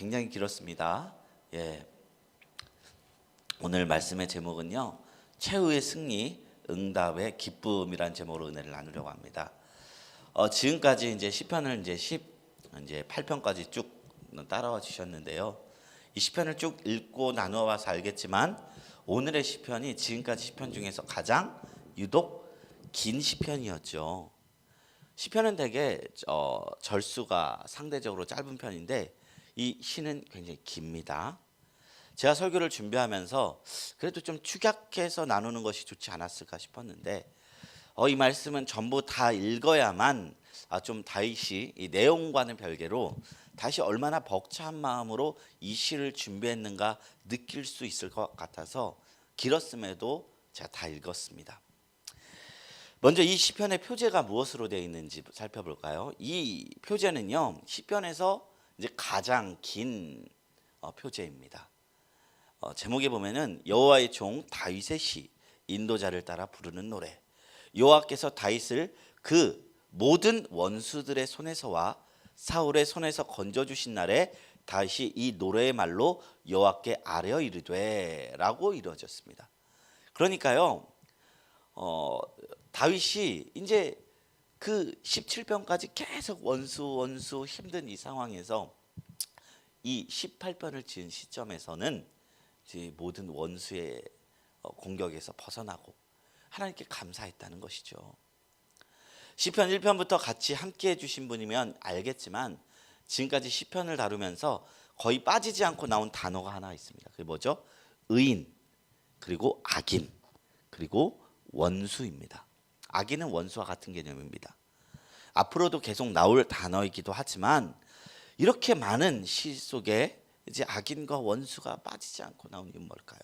굉장히 길었습니다. 예. 오늘 말씀의 제목은요. 최후의 승리, 응답의 기쁨이란 제목으로 은혜를 나누려고 합니다. 어, 지금까지 이제 시편을 이제 10 이제 8편까지 쭉 따라와 주셨는데요. 이 시편을 쭉 읽고 나누어 봐서 알겠지만 오늘의 시편이 지금까지 시편 중에서 가장 유독 긴 시편이었죠. 시편은 되게 어, 절수가 상대적으로 짧은 편인데 이 시는 굉장히 깁니다. 제가 설교를 준비하면서 그래도 좀 축약해서 나누는 것이 좋지 않았을까 싶었는데 어, 이 말씀은 전부 다 읽어야만 아, 좀 다윗이 이 내용과는 별개로 다시 얼마나 벅찬 마음으로 이 시를 준비했는가 느낄 수 있을 것 같아서 길었음에도 제가 다 읽었습니다. 먼저 이 시편의 표제가 무엇으로 되어 있는지 살펴볼까요? 이 표제는요 시편에서 이제 가장 긴 어, 표제입니다. 어, 제목에 보면은 여호와의 종 다윗의 시 인도자를 따라 부르는 노래. 여호와께서 다윗을 그 모든 원수들의 손에서와 사울의 손에서 건져 주신 날에 다윗이 이 노래의 말로 여호와께 아뢰어 이르되라고 이루어졌습니다. 그러니까요. 어, 다윗이 이제 그 17편까지 계속 원수 원수 힘든 이 상황에서 이 18편을 지은 시점에서는 이제 모든 원수의 어, 공격에서 벗어나고 하나님께 감사했다는 것이죠. 시편 1편부터 같이 함께 해 주신 분이면 알겠지만 지금까지 시편을 다루면서 거의 빠지지 않고 나온 단어가 하나 있습니다. 그게 뭐죠? 의인 그리고 악인 그리고 원수입니다. 악인은 원수와 같은 개념입니다. 앞으로도 계속 나올 단어이기도 하지만 이렇게 많은 시 속에 이제 악인과 원수가 빠지지 않고 나온 이유는 뭘까요?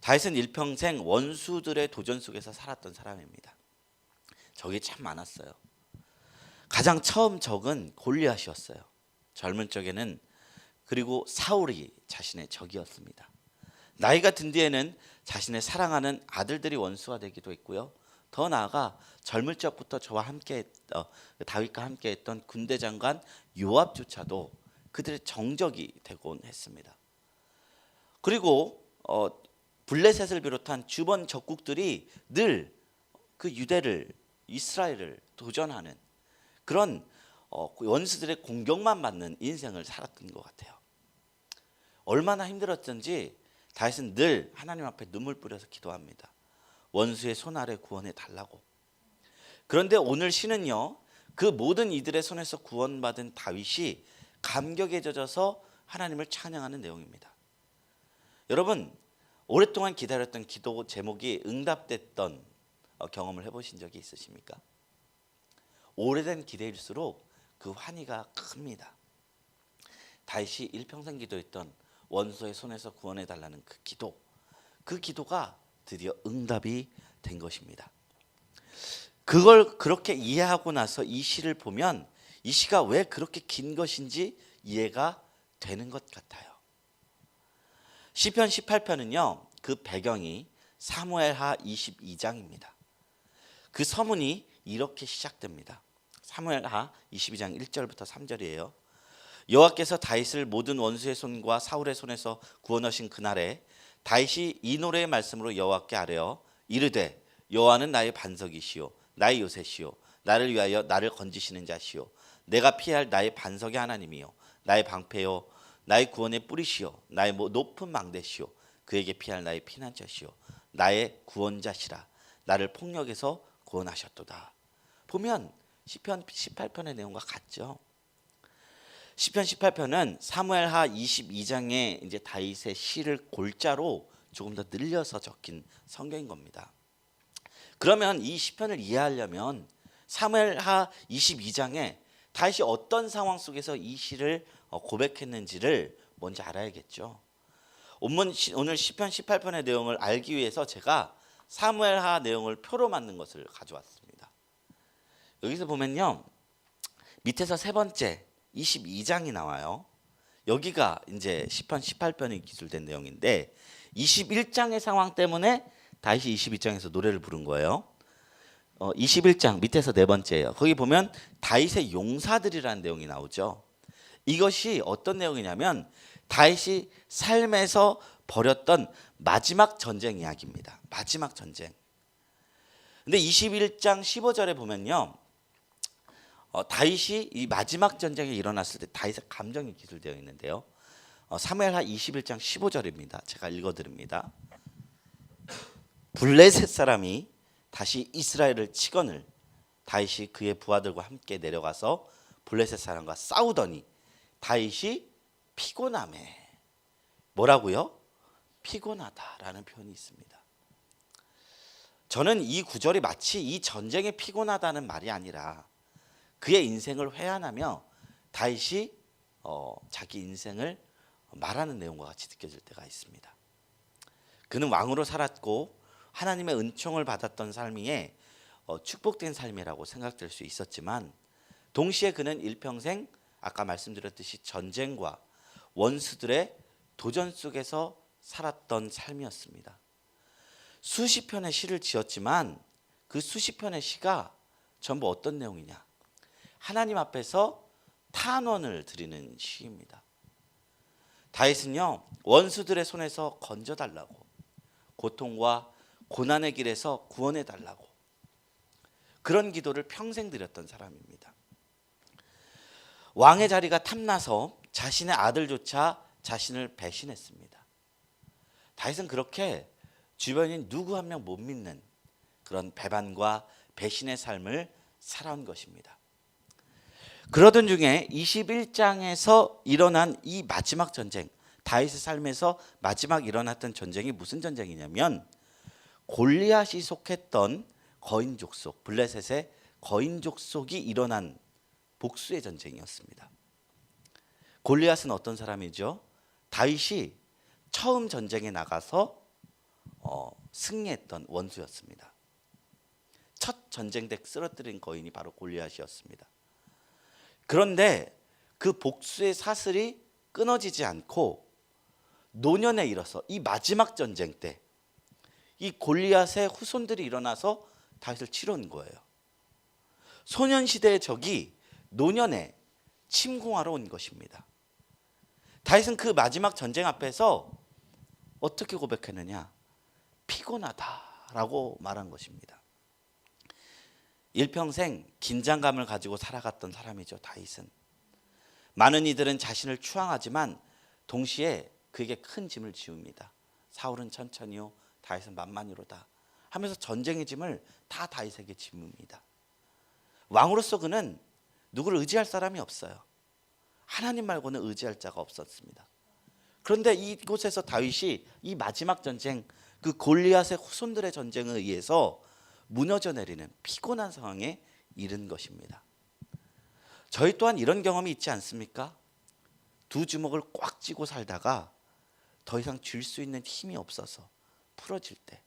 다윗은 일평생 원수들의 도전 속에서 살았던 사람입니다. 적이 참 많았어요. 가장 처음 적은 골리앗이었어요. 젊은 적에는 그리고 사울이 자신의 적이었습니다. 나이가 든 뒤에는 자신의 사랑하는 아들들이 원수가 되기도 했고요. 더 나아가 젊을 적부터 저와 함께 어, 다윗과 함께 했던 군대 장관 요압조차도 그들의 정적이 되곤 했습니다. 그리고 어, 블레셋을 비롯한 주변 적국들이 늘 그 유대를 이스라엘을 도전하는 그런 어, 원수들의 공격만 받는 인생을 살았던 것 같아요. 얼마나 힘들었던지 다윗은 늘 하나님 앞에 눈물 뿌려서 기도합니다. 원수의 손 아래 구원해 달라고. 그런데 오늘 시는요. 그 모든 이들의 손에서 구원받은 다윗이 감격에 젖어서 하나님을 찬양하는 내용입니다. 여러분 오랫동안 기다렸던 기도 제목이 응답됐던 어, 경험을 해보신 적이 있으십니까? 오래된 기대일수록 그 환희가 큽니다. 다윗이 일평생 기도했던 원수의 손에서 구원해 달라는 그 기도, 그 기도가 드디어 응답이 된 것입니다. 그걸 그렇게 이해하고 나서 이 시를 보면 이 시가 왜 그렇게 긴 것인지 이해가 되는 것 같아요. 시편 18편은요. 그 배경이 사무엘하 22장입니다. 그 서문이 이렇게 시작됩니다. 사무엘하 22장 1절부터 3절이에요. 여호와께서 다윗을 모든 원수의 손과 사울의 손에서 구원하신 그날에 다윗이 이 노래의 말씀으로 여호와께 아뢰어 이르되 여호와는 나의 반석이시요 나의 요새시요 나를 위하여 나를 건지시는 자시요 내가 피할 나의 반석의 하나님이요 나의 방패요 나의 구원의 뿌리시요 나의 높은 망대시요 그에게 피할 나의 피난처시요 나의 구원자시라 나를 폭력에서 구원하셨도다. 보면 시편 18편의 내용과 같죠. 시편 18편은 사무엘하 22장에 이제 다윗의 시를 골자로 조금 더 늘려서 적힌 성경인 겁니다. 그러면 이 시편을 이해하려면 사무엘하 22장에 다윗이 어떤 상황 속에서 이 시를 어, 고백했는지를 먼저 알아야겠죠. 오늘 시편 18편의 내용을 알기 위해서 제가 사무엘하 내용을 표로 만든 것을 가져왔습니다. 여기서 보면요. 밑에서 세 번째 22장이 나와요. 여기가 이제 10편 18편이 기술된 내용인데 21장의 상황 때문에 다시 22장에서 노래를 부른 거예요. 어, 21장 밑에서 네 번째예요. 거기 보면 다윗의 용사들이라는 내용이 나오죠. 이것이 어떤 내용이냐면 다윗이 삶에서 벌였던 마지막 전쟁 이야기입니다. 마지막 전쟁. 근데 21장 15절에 보면요. 어, 다윗이 이 마지막 전쟁이 일어났을 때 다윗의 감정이 기술되어 있는데요. 어, 사무엘하 21장 15절입니다. 제가 읽어 드립니다. 블레셋 사람이 다시 이스라엘을 치거늘 다윗이 그의 부하들과 함께 내려가서 블레셋 사람과 싸우더니 다윗이 피곤함에 뭐라고요? 피곤하다라는 표현이 있습니다. 저는 이 구절이 마치 이 전쟁에 피곤하다는 말이 아니라 그의 인생을 회한하며 다윗이 어, 자기 인생을 말하는 내용과 같이 느껴질 때가 있습니다. 그는 왕으로 살았고 하나님의 은총을 받았던 삶이에 어, 축복된 삶이라고 생각될 수 있었지만 동시에 그는 일평생 아까 말씀드렸듯이 전쟁과 원수들의 도전 속에서 살았던 삶이었습니다. 수십 편의 시를 지었지만 그 수십 편의 시가 전부 어떤 내용이냐? 하나님 앞에서 탄원을 드리는 시입니다. 다윗은요 원수들의 손에서 건져 달라고 고통과 고난의 길에서 구원해 달라고 그런 기도를 평생 드렸던 사람입니다. 왕의 자리가 탐나서 자신의 아들조차 자신을 배신했습니다. 다윗은 그렇게 주변인 누구 한 명 못 믿는 그런 배반과 배신의 삶을 살아온 것입니다. 그러던 중에 21장에서 일어난 이 마지막 전쟁, 다윗의 삶에서 마지막 일어났던 전쟁이 무슨 전쟁이냐면 골리앗이 속했던 거인족 속 블레셋의 거인족 속이 일어난 복수의 전쟁이었습니다. 골리앗은 어떤 사람이죠? 다윗이 처음 전쟁에 나가서 어, 승리했던 원수였습니다. 첫 전쟁 때 쓰러뜨린 거인이 바로 골리앗이었습니다. 그런데 그 복수의 사슬이 끊어지지 않고 노년에 이르서 이 마지막 전쟁 때 이 골리앗의 후손들이 일어나서 다윗을 치러온 거예요. 소년 시대의 적이 노년에 침공하러 온 것입니다. 다윗은 그 마지막 전쟁 앞에서 어떻게 고백했느냐? 피곤하다라고 말한 것입니다. 일평생 긴장감을 가지고 살아갔던 사람이죠, 다윗은. 많은 이들은 자신을 추앙하지만 동시에 그에게 큰 짐을 지웁니다. 사울은 천천히요, 다윗은 만만히로다. 하면서 전쟁의 짐을 다 다윗에게 지웁니다. 왕으로서 그는 누구를 의지할 사람이 없어요. 하나님 말고는 의지할 자가 없었습니다. 그런데 이곳에서 다윗이 이 마지막 전쟁 그 골리앗의 후손들의 전쟁에 의해서 무너져 내리는 피곤한 상황에 이른 것입니다. 저희 또한 이런 경험이 있지 않습니까? 두 주먹을 꽉 쥐고 살다가 더 이상 줄 수 있는 힘이 없어서 풀어질 때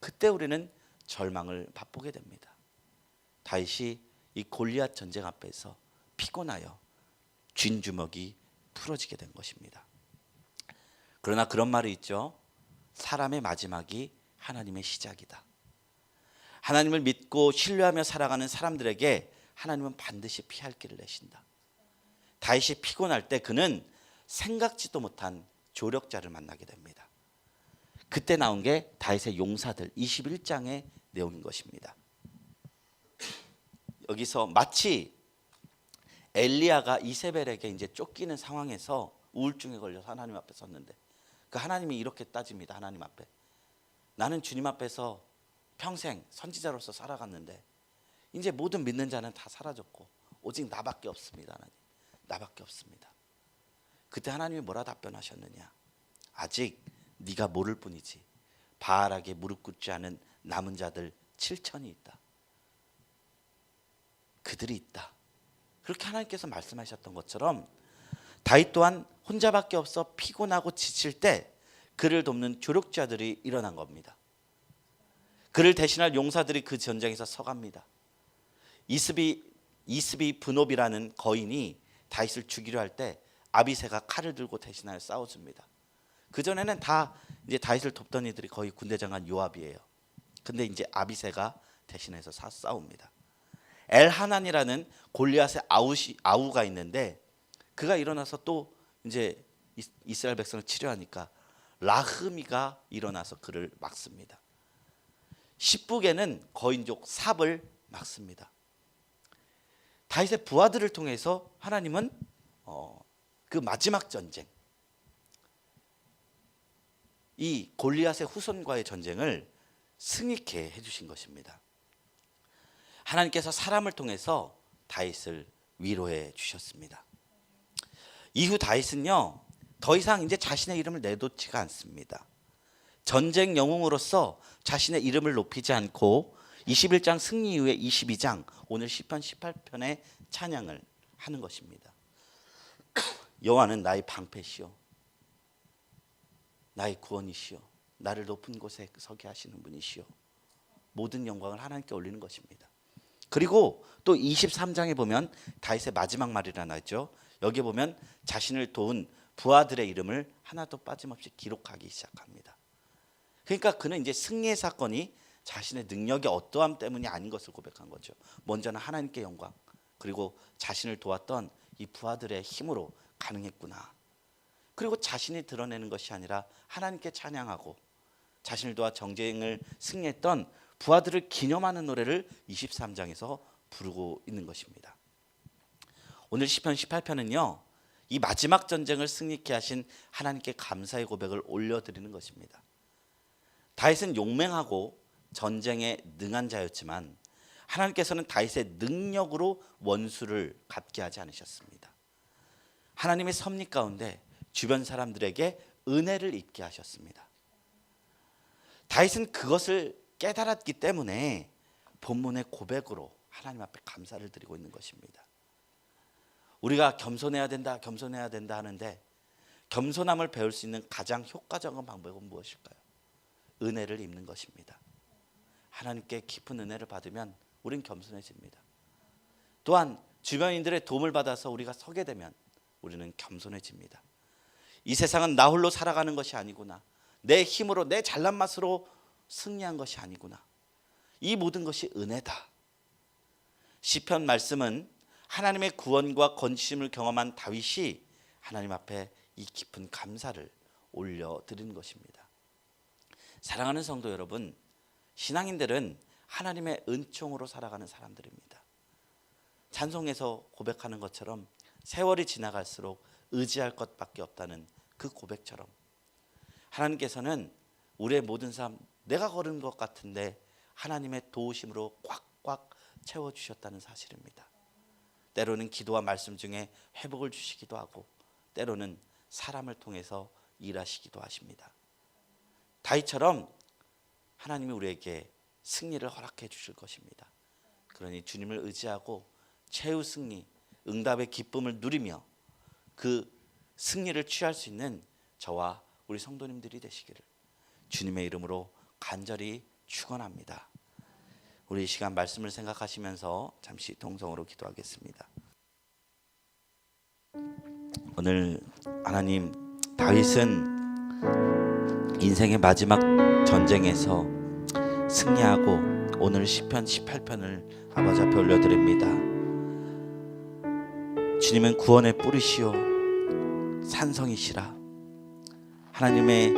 그때 우리는 절망을 맛보게 됩니다. 다윗이 이 골리앗 전쟁 앞에서 피곤하여 쥔 주먹이 풀어지게 된 것입니다. 그러나 그런 말이 있죠. 사람의 마지막이 하나님의 시작이다. 하나님을 믿고 신뢰하며 살아가는 사람들에게 하나님은 반드시 피할 길을 내신다. 다윗이 피곤할 때 그는 생각지도 못한 조력자를 만나게 됩니다. 그때 나온 게 다윗의 용사들 21장의 내용인 것입니다. 여기서 마치 엘리야가 이세벨에게 이제 쫓기는 상황에서 우울증에 걸려서 하나님 앞에 섰는데 그 하나님이 이렇게 따집니다. 하나님 앞에 나는 주님 앞에서 평생 선지자로서 살아갔는데 이제 모든 믿는 자는 다 사라졌고 오직 나밖에 없습니다. 하나님. 나밖에 없습니다. 그때 하나님이 뭐라 답변하셨느냐? 아직 네가 모를 뿐이지. 바알에게 무릎 꿇지 않은 남은 자들 7천이 있다. 그들이 있다. 그렇게 하나님께서 말씀하셨던 것처럼 다윗 또한 혼자밖에 없어 피곤하고 지칠 때 그를 돕는 조력자들이 일어난 겁니다. 그를 대신할 용사들이 그 전쟁에서 서갑니다. 이스비 이스비 분업이라는 거인이 다윗을 죽이려 할 때 아비세가 칼을 들고 대신하여 싸워줍니다. 그 전에는 다 이제 다윗을 돕던 이들이 거의 군대장관 요압이에요. 근데 이제 아비세가 대신해서 싸웁니다. 엘하난이라는 골리앗의 아우시, 아우가 있는데 그가 일어나서 또 이제 이- 이스라엘 백성을 치료하니까 라흐미가 일어나서 그를 막습니다. 십북에는 거인족 삽을 막습니다. 다윗의 부하들을 통해서 하나님은 어, 그 마지막 전쟁, 이 골리앗의 후손과의 전쟁을 승리케 해주신 것입니다. 하나님께서 사람을 통해서 다윗을 위로해 주셨습니다. 이후 다윗은요 더 이상 이제 자신의 이름을 내놓지가 않습니다. 전쟁 영웅으로서 자신의 이름을 높이지 않고 21장 승리 이후에 22장 오늘 시편 18편의 찬양을 하는 것입니다. 여호와는 나의 방패시요 나의 구원이시요 나를 높은 곳에 서게 하시는 분이시요 모든 영광을 하나님께 올리는 것입니다. 그리고 또 23장에 보면 다윗의 마지막 말이라 나죠. 여기 보면 자신을 도운 부하들의 이름을 하나도 빠짐없이 기록하기 시작합니다. 그러니까 그는 이제 승리의 사건이 자신의 능력의 어떠함 때문이 아닌 것을 고백한 거죠. 먼저는 하나님께 영광 그리고 자신을 도왔던 이 부하들의 힘으로 가능했구나. 그리고 자신이 드러내는 것이 아니라 하나님께 찬양하고 자신을 도와 정쟁을 승리했던 부하들을 기념하는 노래를 23장에서 부르고 있는 것입니다. 오늘 시편 18편은요. 이 마지막 전쟁을 승리케 하신 하나님께 감사의 고백을 올려 드리는 것입니다. 다윗은 용맹하고 전쟁에 능한 자였지만 하나님께서는 다윗의 능력으로 원수를 갚게 하지 않으셨습니다. 하나님의 섭리 가운데 주변 사람들에게 은혜를 입게 하셨습니다. 다윗은 그것을 깨달았기 때문에 본문의 고백으로 하나님 앞에 감사를 드리고 있는 것입니다. 우리가 겸손해야 된다, 겸손해야 된다 하는데 겸손함을 배울 수 있는 가장 효과적인 방법은 무엇일까요? 은혜를 입는 것입니다. 하나님께 깊은 은혜를 받으면 우린 겸손해집니다. 또한 주변인들의 도움을 받아서 우리가 서게 되면 우리는 겸손해집니다. 이 세상은 나 홀로 살아가는 것이 아니구나. 내 힘으로 내 잘난 맛으로 승리한 것이 아니구나. 이 모든 것이 은혜다. 시편 말씀은 하나님의 구원과 건심을 경험한 다윗이 하나님 앞에 이 깊은 감사를 올려 드리는 것입니다. 사랑하는 성도 여러분, 신앙인들은 하나님의 은총으로 살아가는 사람들입니다. 찬송에서 고백하는 것처럼 세월이 지나갈수록 의지할 것밖에 없다는 그 고백처럼 하나님께서는 우리의 모든 삶 내가 걸은 것 같은데 하나님의 도우심으로 꽉꽉 채워 주셨다는 사실입니다. 때로는 기도와 말씀 중에 회복을 주시기도 하고 때로는 사람을 통해서 일하시기도 하십니다. 다윗처럼 하나님이 우리에게 승리를 허락해 주실 것입니다. 그러니 주님을 의지하고 최후 승리, 응답의 기쁨을 누리며 그 승리를 취할 수 있는 저와 우리 성도님들이 되시기를 주님의 이름으로 간절히 축원합니다. 우리 이 시간 말씀을 생각하시면서 잠시 동성으로 기도하겠습니다. 오늘 하나님 다윗은 인생의 마지막 전쟁에서 승리하고 오늘 시편 18편을 아버지 앞에 올려드립니다. 주님은 구원의 뿌리시오 산성이시라 하나님의